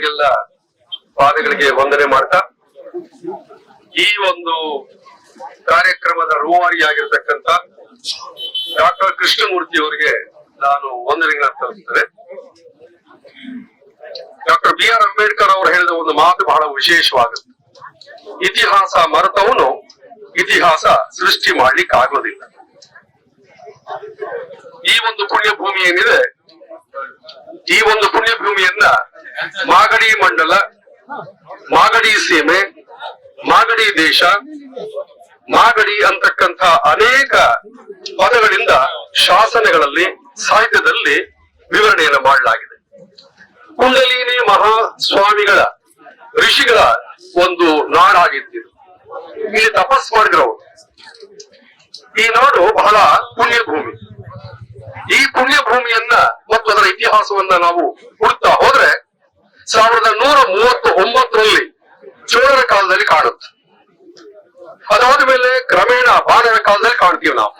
ಮಹಾಗುರುಗಳಿಗೆಲ್ಲ ಪಾದಗಳಿಗೆ ವಂದನೆ ಮಾಡ್ತಾ, ಈ ಒಂದು ಕಾರ್ಯಕ್ರಮದ ರೂವಾರಿಯಾಗಿರ್ತಕ್ಕಂಥ ಡಾಕ್ಟರ್ ಕೃಷ್ಣಮೂರ್ತಿ ಅವರಿಗೆ ನಾನು ವಂದನೆಗಳನ್ನ ಸಲ್ಲಿಸ್ತೇನೆ. ಡಾಕ್ಟರ್ ಬಿ ಆರ್ ಅಂಬೇಡ್ಕರ್ ಅವರು ಹೇಳಿದ ಒಂದು ಮಾತು ಬಹಳ ವಿಶೇಷವಾಗುತ್ತೆ. ಇತಿಹಾಸ ಮರೆತವನು ಇತಿಹಾಸ ಸೃಷ್ಟಿ ಮಾಡ್ಲಿಕ್ಕೆ ಆಗೋದಿಲ್ಲ. ಈ ಒಂದು ಪುಣ್ಯ ಭೂಮಿ ಏನಿದೆ, ಈ ಒಂದು ಪುಣ್ಯ ಭೂಮಿಯನ್ನ ಮಾಗಡಿ ಮಂಡಲ, ಮಾಗಡಿ ಸೀಮೆ, ಮಾಗಡಿ ದೇಶ, ಮಾಗಡಿ ಅಂತಕ್ಕಂಥ ಅನೇಕ ಪದಗಳಿಂದ ಶಾಸನಗಳಲ್ಲಿ, ಸಾಹಿತ್ಯದಲ್ಲಿ ವಿವರಣೆಯನ್ನು ಮಾಡಲಾಗಿದೆ. ಕುಂಡಲಿನಿ ಮಹಾಸ್ವಾಮಿಗಳ ಋಷಿಗಳ ಒಂದು ನಾಡಾಗಿದ್ದು ಇಲ್ಲಿ ತಪಸ್ ಮಾಡಿದ್ರವರು ಈ ನಾಡು ಬಹಳ ಪುಣ್ಯಭೂಮಿ. ಈ ಪುಣ್ಯ ಭೂಮಿಯನ್ನ ಮತ್ತು ಅದರ ಇತಿಹಾಸವನ್ನ ನಾವು ಹುಡುಕ್ತಾ ಹೋದ್ರೆ ಸಾವಿರದ ನೂರ ಮೂವತ್ತ ಒಂಬತ್ತರಲ್ಲಿ ಚೋಳರ ಕಾಲದಲ್ಲಿ ಕಾಣುತ್ತೆ ಅದಾದ ಮೇಲೆ ಕ್ರಮೇಣ ಬಾಣರ ಕಾಲದಲ್ಲಿ ಕಾಣ್ತೀವಿ ನಾವು.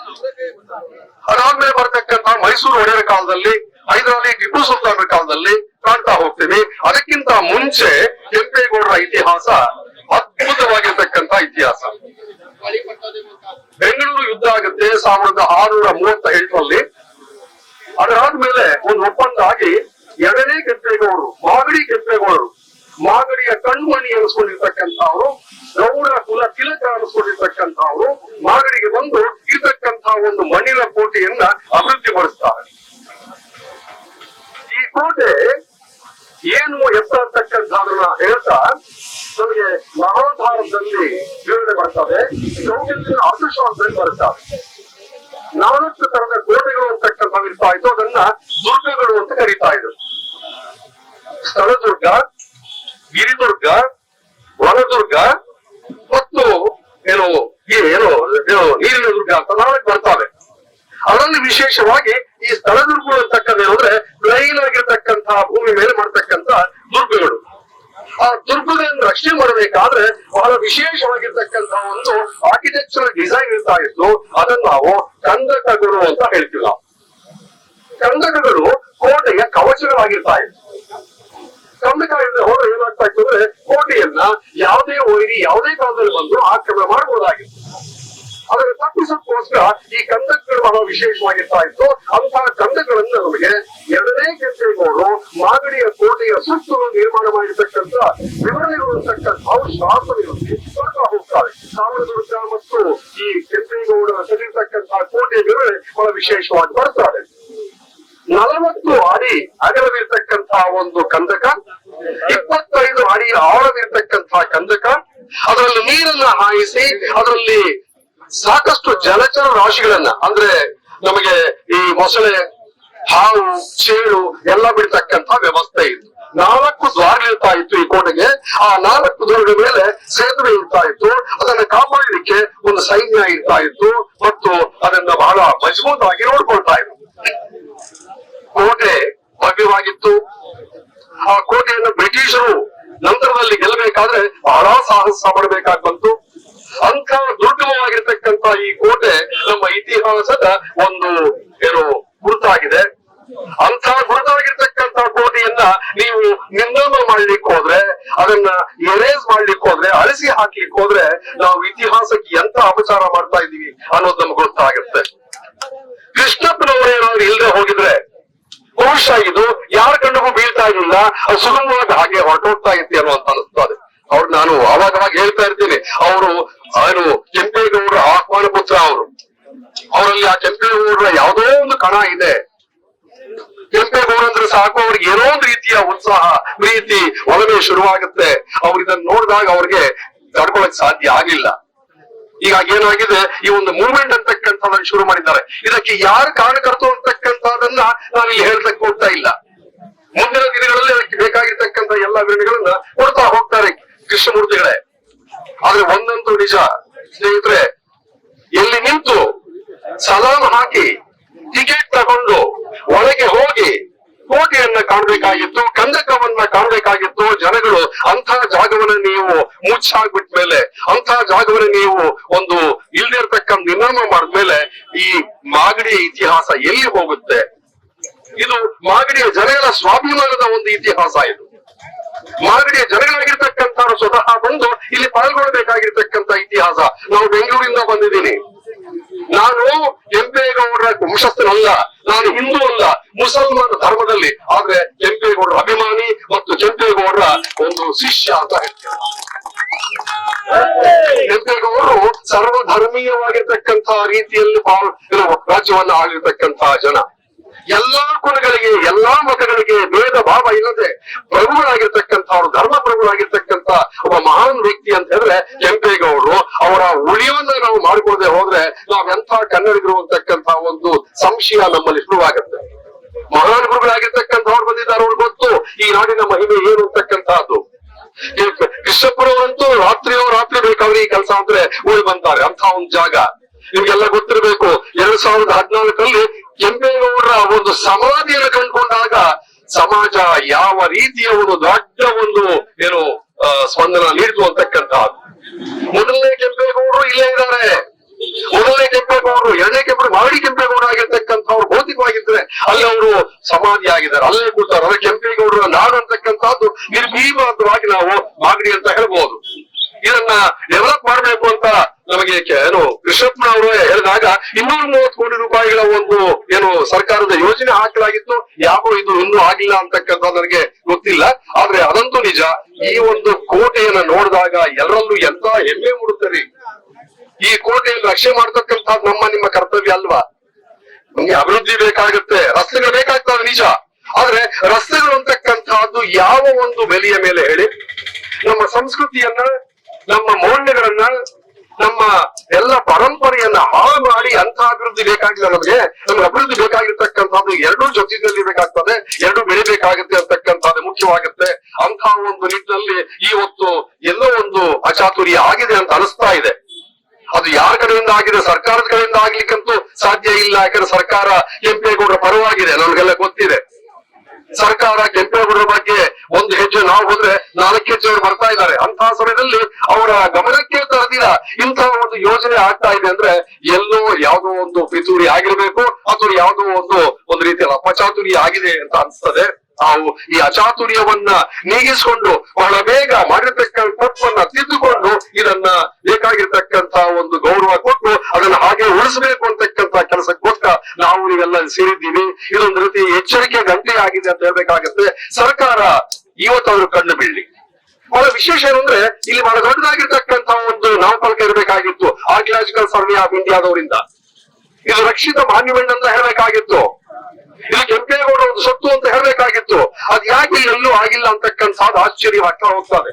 ಅದಾದ್ಮೇಲೆ ಬರ್ತಕ್ಕಂತ ಮೈಸೂರು ಒಡೆಯರ ಕಾಲದಲ್ಲಿ, ಹೈದರಾಲಿ ಟಿಪ್ಪು ಸುಲ್ತಾನರ ಕಾಲದಲ್ಲಿ ಕಾಣ್ತಾ ಹೋಗ್ತೀವಿ. ಅದಕ್ಕಿಂತ ಮುಂಚೆ ಕೆಂಪೇಗೌಡರ ಇತಿಹಾಸ ಅದ್ಭುತವಾಗಿರ್ತಕ್ಕಂತ ಇತಿಹಾಸ. ಬೆಂಗಳೂರು ಯುದ್ಧ ಆಗುತ್ತೆ ಸಾವಿರದ ಆರುನೂರ ಮೂವತ್ತ ಎಂಟರಲ್ಲಿ ಅದರಾದ್ಮೇಲೆ ಒಂದು ಒಪ್ಪಂದ ಆಗಿ ಎರಡನೇ ಕೆಂಪೇಗೌಡರು ಮಾಗಡಿ ಕೆಂಪೇಗೌಡರು ಮಾಗಡಿಯ ಕಣ್ಮಣಿ ಅನಿಸ್ಕೊಂಡಿರ್ತಕ್ಕಂಥವ್ರು ಗೌಡ ಕುಲ ತಿಲಕ ಅನಿಸ್ಕೊಂಡಿರ್ತಕ್ಕಂಥವ್ರು ಮಾಗಡಿಗೆ ಬಂದು ಇರ್ತಕ್ಕಂತಹ ಒಂದು ಮಣ್ಣಿನ ಕೋಟೆಯನ್ನ ಅಭಿವೃದ್ಧಿ ಪಡಿಸ್ತಾರೆ ಈ ಕೋಟೆ ಏನು ಎತ್ತ ಅಂತಕ್ಕಂಥದನ್ನ ಹೇಳ್ತಾ, ನಮಗೆ ಮಹಾಭಾರತದಲ್ಲಿ ವಿವರಣೆ ಬರ್ತದೆ. ಕೌಟಿಲ್ಯನ ಅರ್ಥಶಾಸ್ತ್ರದಲ್ಲಿ ಬರ್ತಾರೆ ನಾಲ್ಕು ತರದ ಕೋಟೆಗಳು ಅಂತಕ್ಕಂಥ ಇರ್ತಾ ಇತ್ತು, ಅದನ್ನ ದುರ್ಗಗಳು ಅಂತ ಕರೀತಾ ಇದ್ರು. ಸ್ಥಳದುರ್ಗ ಗಿರಿದುರ್ಗ, ವನದುರ್ಗ ಮತ್ತು ಏನು ಏನು ನೀರಿನ ದುರ್ಗ ಅಂತ ನಾಲ್ಕು ಬರ್ತವೆ. ಅದರಲ್ಲಿ ವಿಶೇಷವಾಗಿ ಈ ಸ್ಥಳದುರ್ಗಗಳು ಅಂತಕ್ಕಂಥ ಏನಂದ್ರೆ ಪ್ಲೈನ್ ಆಗಿರ್ತಕ್ಕಂತಹ ಭೂಮಿ ಮೇಲೆ ಮಾಡ್ತಕ್ಕಂಥ ದುರ್ಗಗಳು. ಆ ದುರ್ಗಗಳನ್ನು ರಕ್ಷಣೆ ಮಾಡಬೇಕಾದ್ರೆ ಬಹಳ ವಿಶೇಷವಾಗಿರ್ತಕ್ಕಂತಹ ಒಂದು ಆರ್ಕಿಟೆಕ್ಚರಲ್ ಡಿಸೈನ್ ಇರ್ತಾ ಇತ್ತು ಅದನ್ನ ನಾವು ಕಂದಕಗಳು ಅಂತ ಹೇಳ್ತೀವಿ ನಾವು. ಕಂದಕಗಳು ಕೋಟೆಯ ಕವಚಗಳಾಗಿರ್ತಾ ಇತ್ತು ಕಂದಕ ಹೊರ ಏನಾಗ್ತಾ ಇತ್ತು ಅಂದ್ರೆ ಕೋಟೆಯನ್ನ ಯಾವುದೇ ವೈರಿ, ಯಾವುದೇ ಕಾಲದಲ್ಲಿ ಬಂದು ಆಕ್ರಮಣ ಮಾಡಬಹುದಾಗಿತ್ತು. ಅದರ ತಪ್ಪಿಸೋದಕ್ಕೋಸ್ಕರ ಈ ಕಂದಕಗಳು ಬಹಳ ವಿಶೇಷವಾಗಿರ್ತಾ ಇತ್ತು. ಅಂತಹ ಕಂದಗಳನ್ನು ನಮಗೆ ಎರಡನೇ ಕೆಂಪೇಗೌಡರು ಮಾಗಡಿಯ ಕೋಟೆಯ ಸುತ್ತಲೂ ನಿರ್ಮಾಣ ಮಾಡಿರ್ತಕ್ಕಂಥ ವಿವರಣೆಗಳು ಅಂತಕ್ಕಂಥ ಶಾಸನಗಳಲ್ಲಿ ಕೊಡ್ತಾ ಹೋಗ್ತಾರೆ. ಸಾವಿರದುರ್ಗ ಮತ್ತು ಈ ಕೆಂಪೇಗೌಡರ ಕಲಿರ್ತಕ್ಕಂಥ ಕೋಟೆಯ ವಿವರಣೆ ಬಹಳ ವಿಶೇಷವಾಗಿ ಬರ್ತಾರೆ ನಲವತ್ತು ಅಡಿ ಅಗಲವಿರ್ತಕ್ಕಂತಹ ಒಂದು ಕಂದಕ ಇಪ್ಪತ್ತೈದು ಅಡಿ ಆಳವಿರ್ತಕ್ಕಂತಹ ಕಂದಕ ಅದರಲ್ಲಿ ನೀರನ್ನ ಹಾಯಿಸಿ, ಅದರಲ್ಲಿ ಸಾಕಷ್ಟು ಜಲಚರ ರಾಶಿಗಳನ್ನ, ಅಂದ್ರೆ ನಮಗೆ ಈ ಮೊಸಳೆ, ಹಾವು, ಚೇಳು ಎಲ್ಲ ಬಿಡ್ತಕ್ಕಂತ ವ್ಯವಸ್ಥೆ ಇತ್ತು. ನಾಲ್ಕು ದ್ವಾರಗಳಿರ್ತಾ ಇತ್ತು ಈ ಕೋಟೆಗೆ. ಆ ನಾಲ್ಕು ದ್ವಾರಗಳ ಮೇಲೆ ಸೇತುವೆ ಇರ್ತಾ ಇತ್ತು. ಅದನ್ನ ಕಾಪಾಡಲಿಕ್ಕೆ ಒಂದು ಸೈನ್ಯ ಇರ್ತಾ ಇತ್ತು ಮತ್ತು ಅದನ್ನ ಬಹಳ ಮಜಬೂತಾಗಿ ನೋಡ್ಕೊಳ್ತಾ ಇತ್ತು. ಕೋಟೆ ಭವ್ಯವಾಗಿತ್ತು. ಆ ಕೋಟೆಯನ್ನು ಬ್ರಿಟಿಷರು ನಂತರದಲ್ಲಿ ಗೆಲ್ಲಬೇಕಾದ್ರೆ ಬಹಳ ಸಾಹಸ ಮಾಡಬೇಕಾಗ್ಬಂತು ಅಂತ ದುರ್ಗಮವಾಗಿರ್ತಕ್ಕಂತ ಈ ಕೋಟೆ ನಮ್ಮ ಇತಿಹಾಸದ ಒಂದು ಏನು ಗುರುತಾಗಿದೆ ಅಂತ ಗುರುತಾಗಿರ್ತಕ್ಕಂತ ಕೋಟೆಯನ್ನ ನೀವು ನಿರ್ನಾಮ ಮಾಡ್ಲಿಕ್ಕೆ ಹೋದ್ರೆ ಅದನ್ನ ಎರೇಸ್ ಮಾಡ್ಲಿಕ್ಕೆ ಹೋದ್ರೆ ಅಳಿಸಿ ಹಾಕ್ಲಿಕ್ಕೆ ಹೋದ್ರೆ ನಾವು ಇತಿಹಾಸಕ್ಕೆ ಎಂತ ಅಪಚಾರ ಮಾಡ್ತಾ ಇದೀವಿ ಅನ್ನೋದು ನಮ್ಗೆ ಗೊತ್ತಾಗುತ್ತೆ ಕೃಷ್ಣಪ್ಪನವರು ಏನಾದ್ರು ಇಲ್ಲದೆ ಹೋಗಿದ್ರೆ ಬಹುಶಃ ಇದು ಯಾರ ಕಣ್ಣಿಗೂ ಇರಲಿಲ್ಲ ಸುಗಮವಾಗಿ ಹಾಗೆ ಹೊರಟೋಗ್ತಾ ಇತ್ತು ಅನ್ನುವಂತ ಅನಿಸ್ತದೆ ಅವ್ರು ನಾನು ಅವಾಗ ಹೇಳ್ತಾ ಇರ್ತೀನಿ. ಅವರು ಅವರು ಕೆಂಪೇಗೌಡರ ಆಹ್ವಾನ ಪುತ್ರ ಅವರು. ಅವರಲ್ಲಿ ಆ ಕೆಂಪೇಗೌಡರ ಯಾವುದೋ ಒಂದು ಕಣ ಇದೆ. ಕೆಂಪೇಗೌಡ ಅಂದ್ರೆ ಸಾಕು, ಅವ್ರಿಗೆ ಏನೋ ಒಂದು ರೀತಿಯ ಉತ್ಸಾಹ, ಪ್ರೀತಿ ಒಳಗೆ ಶುರುವಾಗುತ್ತೆ. ಅವ್ರು ಇದನ್ನ ನೋಡಿದಾಗ ಅವ್ರಿಗೆ ತಡ್ಕೊಳಕ್ ಸಾಧ್ಯ ಆಗಿಲ್ಲ ಈಗ ಏನಾಗಿದೆ, ಈ ಒಂದು ಮೂವ್ಮೆಂಟ್ ಅಂತಕ್ಕಂಥದನ್ನ ಶುರು ಮಾಡಿದ್ದಾರೆ. ಇದಕ್ಕೆ ಯಾರು ಕಾರಣಕರ್ತರು ಅಂತಕ್ಕಂಥದನ್ನ ನಾನು ಇಲ್ಲಿ ಹೇಳ್ತಕ್ಕೆ ಹೋಗ್ತಾ ಇಲ್ಲ. ಮುಂದಿನ ದಿನಗಳಲ್ಲಿ ಅದಕ್ಕೆ ಬೇಕಾಗಿರ್ತಕ್ಕಂಥ ಎಲ್ಲ ವಿವರಣೆಗಳನ್ನ ಕೊಡ್ತಾ ಹೋಗ್ತಾರೆ ಕೃಷ್ಣಮೂರ್ತಿಗಳೇ. ಆದ್ರೆ ಒಂದಂತೂ ನಿಜ, ಸ್ನೇಹಿತರೆ, ಎಲ್ಲಿ ನಿಂತು ಸಲಾಮ್ ಹಾಕಿ ಟಿಕೆಟ್ ತಗೊಂಡು ಒಳಗೆ ಹೋಗಿ ಕೋಟೆಯನ್ನ ಕಾಣ್ಬೇಕಾಗಿತ್ತು, ಕಂದಕವನ್ನ ಕಾಣ್ಬೇಕಾಗಿತ್ತು, ಜನಗಳು ಅಂತ ಜಾಗವನ್ನ ನೀವು ಮುಚ್ಚಾಕ್ಬಿಟ್ಟ ಮೇಲೆ ಅಂತ ಜಾಗವನ್ನ ನೀವು ಒಂದು ಇಲ್ದಿರ್ತಕ್ಕಂಥ ನಿರ್ನಾಮ ಮಾಡಿದ್ಮೇಲೆ ಈ ಮಾಗಡಿಯ ಇತಿಹಾಸ ಎಲ್ಲಿ ಹೋಗುತ್ತೆ? ಇದು ಮಾಗಡಿಯ ಜನಗಳ ಸ್ವಾಭಿಮಾನದ ಒಂದು ಇತಿಹಾಸ ಇದು. ಮಾಗಡಿಯ ಜನಗಳಾಗಿರ್ತಕ್ಕಂಥವ್ರು ಸ್ವತಃ ಬಂದು ಇಲ್ಲಿ ಪಾಲ್ಗೊಳ್ಬೇಕಾಗಿರ್ತಕ್ಕಂಥ ಇತಿಹಾಸ. ನಾವು ಬೆಂಗಳೂರಿಂದ ಬಂದಿದ್ದೀನಿ. ನಾನು ಕೆಂಪೇಗೌಡರ ವಂಶಸ್ಥನಲ್ಲ. ನಾನು ಹಿಂದೂ ಅಲ್ಲ, ಮುಸಲ್ಮಾನ ಧರ್ಮದಲ್ಲಿ. ಆದ್ರೆ ಕೆಂಪೇಗೌಡರ ಅಭಿಮಾನಿ ಮತ್ತು ಕೆಂಪೇಗೌಡರ ಒಂದು ಶಿಷ್ಯ ಅಂತ ಹೇಳ್ತೇನೆ. ಕೆಂಪೇಗೌಡರು ಸರ್ವಧರ್ಮೀಯವಾಗಿರ್ತಕ್ಕಂತಹ ರೀತಿಯಲ್ಲಿ ರಾಜ್ಯವನ್ನ ಆಳಿರ್ತಕ್ಕಂತಹ ಜನ. ಎಲ್ಲಾ ಕುಲಗಳಿಗೆ, ಎಲ್ಲಾ ಮತಗಳಿಗೆ ಭೇದ ಭಾವ ಇಲ್ಲದೆ ಪ್ರಭುಗಳಾಗಿರ್ತಕ್ಕಂಥವ್ರು, ಧರ್ಮ ಪ್ರಭುಗಳಾಗಿರ್ತಕ್ಕಂಥ ಒಬ್ಬ ಮಹಾನ್ ವ್ಯಕ್ತಿ ಅಂತ ಹೇಳಿದ್ರೆ ಕೆಂಪೇಗೌಡರು ಅವರ ಉಳಿಯವನ್ನ ನಾವು ಮಾಡಿಕೊಳ್ಳದೆ ಹೋದ್ರೆ ನಾವೆಂಥ ಕನ್ನಡಿಗರು ಅಂತಕ್ಕಂಥ ಒಂದು ಸಂಶಯ ನಮ್ಮಲ್ಲಿ ಶುರುವಾಗುತ್ತೆ. ಮಹಾನ್ ಗುರುಗಳಾಗಿರ್ತಕ್ಕಂಥವ್ರು ಬಂದಿದ್ದಾರೆ ಅವ್ರು ಗೊತ್ತು, ಈ ನಾಡಿನ ಮಹಿಮೆ ಏನು ಅಂತಕ್ಕಂಥದ್ದು. ಕೃಷ್ಣಪುರವಂತೂ ರಾತ್ರಿಯೋ ರಾತ್ರಿ ಬೇಕಾದ್ರೆ ಈ ಕೆಲಸ ಅಂದ್ರೆ ಉಳಿ ಬಂತಾರೆ ಅಂತ ಒಂದು ಜಾಗ. ನಿಮ್ಗೆಲ್ಲ ಗೊತ್ತಿರಬೇಕು, ಎರಡ್ ಸಾವಿರದ ಹದಿನಾಲ್ಕರಲ್ಲಿ ಕೆಂಪೇಗೌಡರ ಒಂದು ಸಮಾಧಿಯನ್ನು ಕಂಡುಕೊಂಡಾಗ ಸಮಾಜ ಯಾವ ರೀತಿಯ ಒಂದು ದೊಡ್ಡ ಒಂದು, ಏನು ಸ್ಪಂದನ ನೀಡಿತು ಅಂತಕ್ಕಂಥದ್ದು ಮೊದಲನೇ ಕೆಂಪೇಗೌಡರು ಇಲ್ಲೇ ಇದ್ದಾರೆ. ಮೊದಲನೇ ಕೆಂಪೇಗೌಡರು, ಎರಡನೇ ಕೆಂಪು ಮಾಡಿ ಕೆಂಪೇಗೌಡ ಆಗಿರ್ತಕ್ಕಂಥವ್ರು ಭೌತಿಕವಾಗಿದ್ರೆ ಅಲ್ಲಿ ಅವರು ಸಮಾಧಿ ಆಗಿದ್ದಾರೆ. ಅಲ್ಲೇ ಕೂತಾರೆ. ಅದೇ ಕೆಂಪೇಗೌಡರ ನಾಡು ಅಂತಕ್ಕಂಥದ್ದು ನಿರ್ಭೀಮವಾಗಿ ನಾವು ಮಾಗಡಿ ಅಂತ ಹೇಳ್ಬಹುದು ಇದನ್ನ ನಮಗೆ ಏನು ಕೃಷ್ಣಪ್ಪನವರು ಹೇಳಿದಾಗ ಇನ್ನೂರ ಮೂವತ್ತು ಕೋಟಿ ರೂಪಾಯಿಗಳ ಒಂದು ಏನು ಸರ್ಕಾರದ ಯೋಜನೆ ಹಾಕಲಾಗಿತ್ತು. ಯಾಕೋ ಇದು ಇನ್ನೂ ಆಗಿಲ್ಲ ಅಂತಕ್ಕಂಥ ನನಗೆ ಗೊತ್ತಿಲ್ಲ. ಆದ್ರೆ ಅದಂತೂ ನಿಜ. ಈ ಒಂದು ಕೋಟೆಯನ್ನ ನೋಡಿದಾಗ ಎಲ್ಲರಲ್ಲೂ ಎಂತ ಹೆಮ್ಮೆ ಮೂಡುತ್ತದೆ. ಈ ಕೋಟೆಯನ್ನು ರಕ್ಷೆ ಮಾಡ್ತಕ್ಕಂಥ ನಮ್ಮ ನಿಮ್ಮ ಕರ್ತವ್ಯ ಅಲ್ವಾ? ನಮ್ಗೆ ಅಭಿವೃದ್ಧಿ ಬೇಕಾಗುತ್ತೆ. ರಸ್ತೆಗಳು ಬೇಕಾಗ್ತವೆ ನಿಜ. ಆದ್ರೆ ರಸ್ತೆಗಳು ಅಂತಕ್ಕಂಥದ್ದು ಯಾವ ಒಂದು ಬೆಲೆಯ ಮೇಲೆ ಹೇಳಿ? ನಮ್ಮ ಸಂಸ್ಕೃತಿಯನ್ನ, ನಮ್ಮ ಮೌಲ್ಯಗಳನ್ನ ನಮ್ಮ ಎಲ್ಲ ಪರಂಪರೆಯನ್ನ ಹಾಳು ಮಾಡಿ ಅಂತ ಅಭಿವೃದ್ಧಿ ಬೇಕಾಗಿಲ್ಲ ನಮಗೆ. ನಮ್ಗೆ ಅಭಿವೃದ್ಧಿ ಬೇಕಾಗಿರ್ತಕ್ಕಂಥದ್ದು ಎರಡೂ ಜೊತೆಯಲ್ಲಿ ಬೇಕಾಗ್ತದೆ, ಎರಡೂ ಬೆಳಿಬೇಕಾಗುತ್ತೆ ಅಂತಕ್ಕಂಥದ್ದು ಮುಖ್ಯವಾಗುತ್ತೆ. ಅಂತ ಒಂದು ನಿಟ್ಟಿನಲ್ಲಿ ಇವತ್ತು ಎಲ್ಲೋ ಒಂದು ಅಚಾತುರ್ಯ ಆಗಿದೆ ಅಂತ ಅನಿಸ್ತಾ ಇದೆ. ಅದು ಯಾರ ಕಡೆಯಿಂದ ಆಗಿದೆ? ಸರ್ಕಾರದ ಕಡೆಯಿಂದ ಆಗ್ಲಿಕ್ಕಂತೂ ಸಾಧ್ಯ ಇಲ್ಲ. ಯಾಕಂದ್ರೆ ಸರ್ಕಾರ ಕೆಂಪೇಗೌಡರ ಪರವಾಗಿದೆ ನಮ್ಗೆಲ್ಲ ಗೊತ್ತಿದೆ. ಸರ್ಕಾರ ಕೆಂಪೇಗೌಡರ ಬಗ್ಗೆ ಒಂದು ಹೆಜ್ಜೆ ನಾವು ಹೋದ್ರೆ ನಾಲ್ಕು ಹೆಜ್ಜೆ ಅವರು ಬರ್ತಾ ಇದ್ದಾರೆ. ಅಂತ ಸಮಯದಲ್ಲಿ ಅವರ ಗಮನಕ್ಕೆ ತರದಿರ ಇಂತಹ ಒಂದು ಯೋಜನೆ ಆಗ್ತಾ ಇದೆ ಅಂದ್ರೆ ಎಲ್ಲೋ ಯಾವುದೋ ಒಂದು ಪಿತೂರಿ ಆಗಿರ್ಬೇಕು ಅಥವಾ ಯಾವುದೋ ಒಂದು ಒಂದು ರೀತಿಯ ಅಪಚಾತುರಿ ಆಗಿದೆ ಅಂತ ಅನ್ಸ್ತದೆ. ನಾವು ಈ ಅಚಾತುರ್ಯವನ್ನ ನೀಗಿಸಿಕೊಂಡು ಬಹಳ ಬೇಗ ಮಾಡಿರ್ತಕ್ಕಂಥ ತಪ್ಪನ್ನ ತಿದ್ದುಕೊಂಡು ಬೇಕಾಗಿರ್ತಕ್ಕಂತ ಒಂದು ಗೌರವ ಕೊಟ್ಟು ಅದನ್ನ ಹಾಗೆ ಉಳಿಸಬೇಕು ಅಂತಕ್ಕಂತ ಕೆಲಸಕ್ಕೋಸ್ಕರ ನಾವು ನೀವೆಲ್ಲ ಸೇರಿದ್ದೀವಿ. ಇದೊಂದು ರೀತಿ ಎಚ್ಚರಿಕೆ ಗಂಟೆ ಆಗಿದೆ ಅಂತ ಹೇಳ್ಬೇಕಾಗತ್ತೆ. ಸರ್ಕಾರ ಇವತ್ತು ಅವರು ಕಣ್ಣು ಬೀಳಿ ಬಹಳ ವಿಶೇಷ ಏನಂದ್ರೆ, ಇಲ್ಲಿ ಬಹಳ ದೊಡ್ಡದಾಗಿರ್ತಕ್ಕಂತ ಒಂದು ನಾಮಫಲಕ ಇರಬೇಕಾಗಿತ್ತು. ಆರ್ಕಿಯಾಲಜಿಕಲ್ ಸರ್ವೆ ಆಫ್ ಇಂಡಿಯಾದವರಿಂದ ಇದು ರಕ್ಷಿತ ಮಾನ್ಯುಮೆಂಟ್ ಅಂತ ಹೇಳಬೇಕಾಗಿತ್ತು. ಇದು ಕೆಂಪೇಗೌಡ ಒಂದು ಸೊತ್ತು ಅಂತ ಹೇಳಬೇಕಾಗಿತ್ತು. ಅದ್ಯಾಕೆ ಎಲ್ಲೂ ಆಗಿಲ್ಲ ಅಂತಕ್ಕಂಥದ್ದು ಆಶ್ಚರ್ಯವಾಗ್ತಾ ಹೋಗ್ತದೆ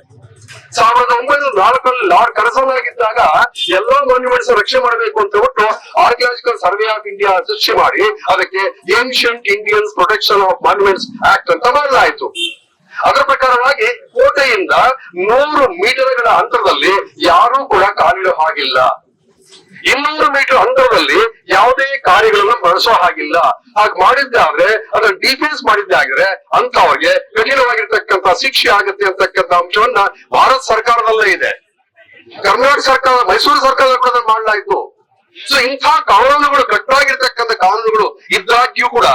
ಸಾವಿರದ ಒಂಬೈನೂರ ನಾಲ್ಕರಲ್ಲಿ ಲಾರ್ಡ್ ಕರ್ಸನ್ ಆಗಿದ್ದಾಗ ಎಲ್ಲ ಮಾನ್ಯುಮೆಂಟ್ಸ್ ರಕ್ಷಣೆ ಮಾಡಬೇಕು ಅಂತ ಬಿಟ್ಟು ಆರ್ಕಿಯಾಲಜಿಕಲ್ ಸರ್ವೆ ಆಫ್ ಇಂಡಿಯಾ ಸೃಷ್ಟಿ ಮಾಡಿ, ಅದಕ್ಕೆ ancient Indians protection of monuments act ಅಂತ ಮಾಡಲಾಯಿತು. ಅದರ ಪ್ರಕಾರವಾಗಿ ಕೋಟೆಯಿಂದ ನೂರು ಮೀಟರ್ಗಳ ಅಂತರದಲ್ಲಿ ಯಾರೂ ಕೂಡ ಕಾಲಿಡೋ ಹಾಗಿಲ್ಲ. ಇನ್ನೂರು ಮೀಟರ್ ಅಂತರದಲ್ಲಿ ಯಾವುದೇ ಕಾರ್ಯಗಳನ್ನು ಬಳಸೋ ಹಾಗಿಲ್ಲ. ಹಾಗೆ ಮಾಡಿದ್ದಾದ್ರೆ ಅದನ್ನ ಡಿಫೆನ್ಸ್ ಮಾಡಿದ್ದಾದ್ರೆ ಅಂತವ್ರಿಗೆ ಕಠಿಣವಾಗಿರ್ತಕ್ಕಂಥ ಶಿಕ್ಷೆ ಆಗುತ್ತೆ ಅಂತಕ್ಕಂಥ ಅಂಶವನ್ನ ಭಾರತ ಸರ್ಕಾರದಲ್ಲೇ ಇದೆ. ಕರ್ನಾಟಕ ಸರ್ಕಾರ, ಮೈಸೂರು ಸರ್ಕಾರ ಕೂಡ ಅದನ್ನ ಮಾಡಲಾಯಿತು ಸೊ ಇಂಥ ಕಾನೂನುಗಳು, ಕಟ್ಟಾಗಿರ್ತಕ್ಕಂಥ ಕಾನೂನುಗಳು ಇದ್ದಾಗ್ಯೂ ಕೂಡ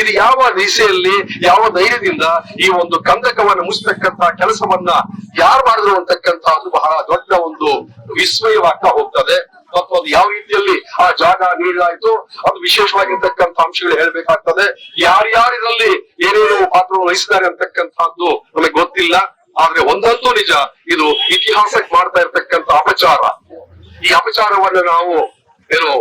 ಇದು ಯಾವ ದಿಸೆಯಲ್ಲಿ ಯಾವ ಧೈರ್ಯದಿಂದ ಈ ಒಂದು ಕಂದಕವನ್ನು ಮುಚ್ಚತಕ್ಕಂತ ಕೆಲಸವನ್ನ ಯಾರು ಮಾಡಿದ್ರು ಅಂತಕ್ಕಂಥದ್ದು ಬಹಳ ದೊಡ್ಡ ಒಂದು ವಿಸ್ಮಯವಾಗ್ತಾ ಹೋಗ್ತದೆ. ಮತ್ತು ಅದು ಯಾವ ರೀತಿಯಲ್ಲಿ ಆ ಜಾಗ ನೀಡಲಾಯಿತು, ಅದು ವಿಶೇಷವಾಗಿರ್ತಕ್ಕಂಥ ಅಂಶಗಳು ಹೇಳ್ಬೇಕಾಗ್ತದೆ. ಯಾರ್ಯಾರಿದ್ರಲ್ಲಿ ಏನೇನು ಪಾತ್ರ ವಹಿಸಿದ್ದಾರೆ ಅಂತಕ್ಕಂಥದ್ದು ನಮಗೆ ಗೊತ್ತಿಲ್ಲ. ಆದ್ರೆ ಒಂದಂತೂ ನಿಜ, ಇದು ಇತಿಹಾಸಕ್ಕೆ ಮಾಡ್ತಾ ಇರ್ತಕ್ಕಂಥ ಅಪಚಾರ. ಈ ಅಪಚಾರವನ್ನು ನಾವು, ಏನು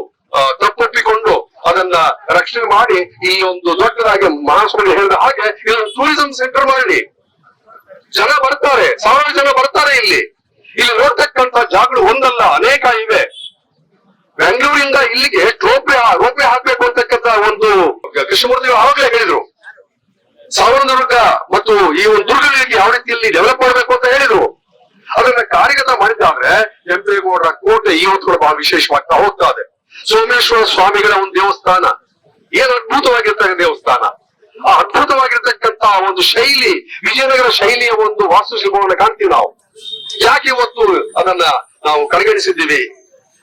ತಪ್ಪೊಪ್ಪಿಕೊಂಡು ಅದನ್ನ ರಕ್ಷಣೆ ಮಾಡಿ ಈ ಒಂದು ದೊಡ್ಡದಾಗಿ ಮಹಾಸ್ವಾಮಿ ಹೇಳಿದ ಹಾಗೆ ಇದೊಂದು ಟೂರಿಸಂ ಸೆಂಟರ್ ಮಾಡಿ. ಜನ ಬರ್ತಾರೆ ಸಾವಿರ ಜನ ಬರ್ತಾರೆ ಇಲ್ಲಿ. ಇಲ್ಲಿ ನೋಡ್ತಕ್ಕಂತ ಜಾಗಗಳು ಒಂದಲ್ಲ, ಅನೇಕ ಇವೆ. ಬೆಂಗಳೂರಿಂದ ಇಲ್ಲಿಗೆ ರೋಪೆ ರೋಪೆ ಹಾಕ್ಬೇಕು ಅಂತಕ್ಕಂತ ಒಂದು ಕೃಷ್ಣಮೂರ್ತಿ ಆವಾಗಲೇ ಹೇಳಿದ್ರು. ಸಾವರದುರ್ಗ ಮತ್ತು ಈ ಒಂದು ದುರ್ಗಗಳಿಗೆ ಯಾವ ರೀತಿಯಲ್ಲಿ ಡೆವಲಪ್ ಮಾಡಬೇಕು ಅಂತ ಹೇಳಿದ್ರು. ಅದನ್ನ ಕಾರ್ಯಗತ ಮಾಡಿದ್ದಾದ್ರೆ ಕೆಂಪೇಗೌಡರ ಕೋಟೆ ಇವತ್ತು ಕೂಡ ಬಹಳ ವಿಶೇಷವಾಗ್ತಾ ಹೋಗ್ತಾ ಇದೆ ಸೋಮೇಶ್ವರ ಸ್ವಾಮಿಗಳ ಒಂದು ದೇವಸ್ಥಾನ, ಏನ್ ಅದ್ಭುತವಾಗಿರ್ತಕ್ಕಂಥ ದೇವಸ್ಥಾನ. ಆ ಅದ್ಭುತವಾಗಿರ್ತಕ್ಕಂತ ಒಂದು ಶೈಲಿ, ವಿಜಯನಗರ ಶೈಲಿಯ ಒಂದು ವಾಸ್ತುಶಿಲ್ಪವನ್ನು ಕಾಣ್ತೀವಿ ನಾವು. ಯಾಕೆ ಇವತ್ತು ಅದನ್ನ ನಾವು ಕಡೆಗಣಿಸಿದ್ದೀವಿ?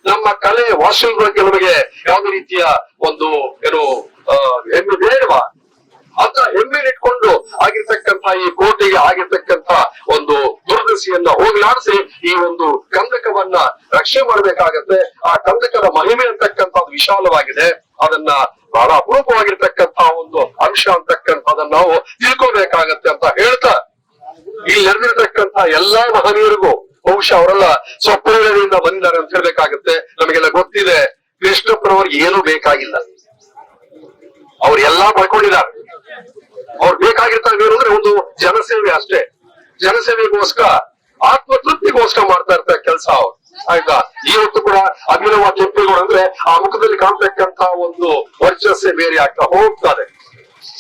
ನಮ್ಮ ಕಲೆ ಬಗ್ಗೆ ನಮಗೆ ಯಾವುದೇ ರೀತಿಯ ಒಂದು, ಏನು ಹೆಮ್ಮೆ ಬೇಡವಾ ಅಂತ ಹೆಮ್ಮೆ ಇಟ್ಕೊಂಡು ಆಗಿರ್ತಕ್ಕಂತ ಈ ಕೋಟೆಗೆ ಆಗಿರ್ತಕ್ಕಂತ ಒಂದು ದುರ್ದಸಿಯನ್ನ ಹೋಗಲಾಡಿಸಿ ಈ ಒಂದು ಕಂದಕವನ್ನ ರಕ್ಷೆ ಮಾಡಬೇಕಾಗತ್ತೆ. ಆ ಕಂದಕದ ಮಹಿಮೆ ಅಂತಕ್ಕಂಥದ್ದು ವಿಶಾಲವಾಗಿದೆ. ಅದನ್ನ ಬಹಳ ಅಪರೂಪವಾಗಿರ್ತಕ್ಕಂತ ಒಂದು ಅಂಶ ಅಂತಕ್ಕಂಥದನ್ನ ನಾವು ತಿಳ್ಕೊಬೇಕಾಗತ್ತೆ ಅಂತ ಹೇಳ್ತಾ ಇಲ್ಲಿ ನೆರೆದಿರ್ತಕ್ಕಂತ ಎಲ್ಲಾ ಮಹನೀಯರಿಗೂ ಬಹುಶಃ ಅವರೆಲ್ಲ ಸ್ವಪ್ನಗಳಿಂದ ಬಂದಿದ್ದಾರೆ ಅಂತ ಹೇಳ್ಬೇಕಾಗತ್ತೆ. ನಮಗೆಲ್ಲ ಗೊತ್ತಿದೆ ಕೃಷ್ಣಪ್ಪನವ್ರಿಗೆ ಏನು ಬೇಕಾಗಿಲ್ಲ. ಅವ್ರು ಎಲ್ಲಾ ಪಡ್ಕೊಂಡಿದ್ದಾರೆ. ಅವ್ರು ಬೇಕಾಗಿರ್ತಾರೆ ಅಂದ್ರೆ ಒಂದು ಜನಸೇವೆ ಅಷ್ಟೇ. ಜನಸೇವೆಗೋಸ್ಕರ, ಆತ್ಮತೃಪ್ತಿಗೋಸ್ಕರ ಮಾಡ್ತಾ ಇರ್ತಾರೆ ಕೆಲಸ ಅವ್ರು. ಆಯ್ತಾ? ಇವತ್ತು ಕೂಡ ಅಭಿನವ ಅಂದ್ರೆ ಆ ಮುಖದಲ್ಲಿ ಕಾಣ್ತಕ್ಕಂತ ಒಂದು ವರ್ಚಸ್ಸೇ ಬೇರೆ ಆಗ್ತಾ ಹೋಗ್ತದೆ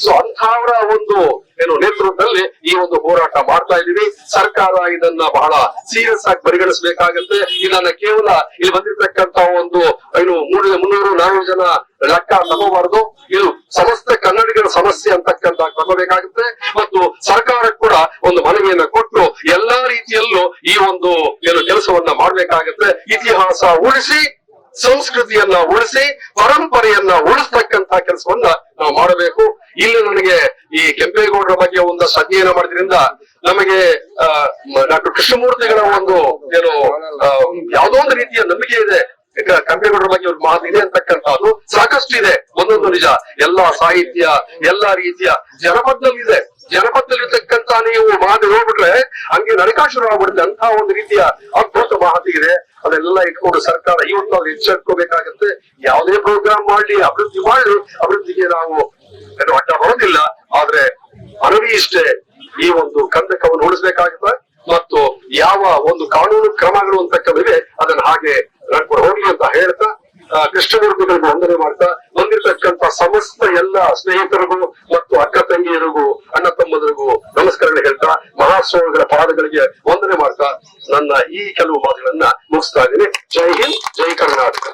ಸೊ ಅಂಥವರ ಒಂದು, ಏನು, ನೇತೃತ್ವದಲ್ಲಿ ಈ ಒಂದು ಹೋರಾಟ ಮಾಡ್ತಾ ಇದೀವಿ ಸರ್ಕಾರ ಇದನ್ನ ಬಹಳ ಸೀರಿಯಸ್ ಆಗಿ ಪರಿಗಣಿಸಬೇಕಾಗುತ್ತೆ. ಇದನ್ನ ಕೇವಲ ಇಲ್ಲಿ ಬಂದಿರತಕ್ಕಂತ ಒಂದು, ಏನು ಮುನ್ನೂರು ನಾನೂರು ಜನ ಲೆಕ್ಕ ತಗೋಬಾರದು. ಇದು ಸಮಸ್ತ ಕನ್ನಡಿಗರ ಸಮಸ್ಯೆ ಅಂತಕ್ಕಂತ ತಗೋಬೇಕಾಗುತ್ತೆ ಮತ್ತು ಸರ್ಕಾರ ಕೂಡ ಒಂದು ಮನವಿಯನ್ನ ಕೊಟ್ಟು ಎಲ್ಲಾ ರೀತಿಯಲ್ಲೂ ಈ ಒಂದು, ಏನು, ಕೆಲಸವನ್ನ ಮಾಡ್ಬೇಕಾಗತ್ತೆ. ಇತಿಹಾಸ ಉಳಿಸಿ ಸಂಸ್ಕೃತಿಯನ್ನ ಉಳಿಸಿ ಪರಂಪರೆಯನ್ನ ಉಳಿಸ್ತಕ್ಕಂತ ಕೆಲಸವನ್ನ ನಾವು ಮಾಡಬೇಕು. ಇಲ್ಲಿ ನನಗೆ ಈ ಕೆಂಪೇಗೌಡರ ಬಗ್ಗೆ ಒಂದು ಅಧ್ಯಯನ ಮಾಡಿದ್ರಿಂದ ನಮಗೆ ಡಾಕ್ಟರ್ ಕೃಷ್ಣಮೂರ್ತಿಗಳ ಒಂದು ಏನು ಯಾವುದೋ ಒಂದು ರೀತಿಯ ನಂಬಿಕೆ ಇದೆ. ಕೆಂಪೇಗೌಡರ ಬಗ್ಗೆ ಒಂದು ಮಾತು ಇದೆ ಅಂತಕ್ಕಂಥದ್ದು ಸಾಕಷ್ಟು ಇದೆ. ಒಂದೊಂದು ನಿಜ. ಎಲ್ಲಾ ಸಾಹಿತ್ಯ, ಎಲ್ಲಾ ರೀತಿಯ ಜನಪದದಲ್ಲಿದೆ ಜನಪದದಲ್ಲಿರ್ತಕ್ಕಂತ ನೀವು ಮಾತು ನೋಡ್ಬಿಟ್ರೆ ಹಂಗೆ ನರಕಾಶುರ ಆಗ್ಬಿಡುತ್ತೆ. ಅಂತ ಒಂದು ರೀತಿಯ ಅದ್ಭುತ ಮಾಹಿತಿ ಇದೆ. ಅದೆಲ್ಲ ಇಟ್ಕೊಂಡು ಸರ್ಕಾರ ಇವತ್ತು ಅದು ಎಚ್ಚರಿಕೋಬೇಕಾಗತ್ತೆ ಯಾವುದೇ ಪ್ರೋಗ್ರಾಮ್ ಮಾಡ್ಲಿ ಅಭಿವೃದ್ಧಿ ಮಾಡ್ಲಿ ಅಭಿವೃದ್ಧಿಗೆ ನಾವು ಏನು ಅಡ್ಡ ಬರೋದಿಲ್ಲ. ಆದ್ರೆ ಮನವಿ ಇಷ್ಟೇ ಈ ಒಂದು ಕಂದಕವನ್ನು ಉಳಿಸಬೇಕಾಗುತ್ತೆ. ಮತ್ತು ಯಾವ ಒಂದು ಕಾನೂನು ಕ್ರಮಗಳು ಅಂತಕ್ಕಂಥವಿವೆ ಅದನ್ನ ಹಾಗೆ ನಡ್ಕೊಂಡು ಹೋಗ್ಲಿ ಅಂತ ಹೇಳ್ತಾ ಆ, ಕೃಷ್ಣಮೂರ್ತಿಗಳಿಗೆ ವಂದನೆ ಮಾಡ್ತಾ ಬಂದಿರತಕ್ಕಂತ ಸಮಸ್ತ ಎಲ್ಲ ಸ್ನೇಹಿತರಿಗೂ ಮತ್ತು ಅಕ್ಕ ತಂಗಿಯರಿಗೂ ಅಣ್ಣ ತಮ್ಮದರಿಗೂ ನಮಸ್ಕಾರ ಹೇಳ್ತಾ ಮಹಾಸ್ವಾಮಿಗಳ ಪಾದಗಳಿಗೆ ವಂದನೆ ಮಾಡ್ತಾ ನನ್ನ ಈ ಕೆಲವು ಮಾತುಗಳನ್ನ ಮುಗಿಸ್ತಾ ಇದ್ದೀನಿ. ಜೈ ಹಿಂದ್ ಜೈ ಕರ್ನಾಟಕ.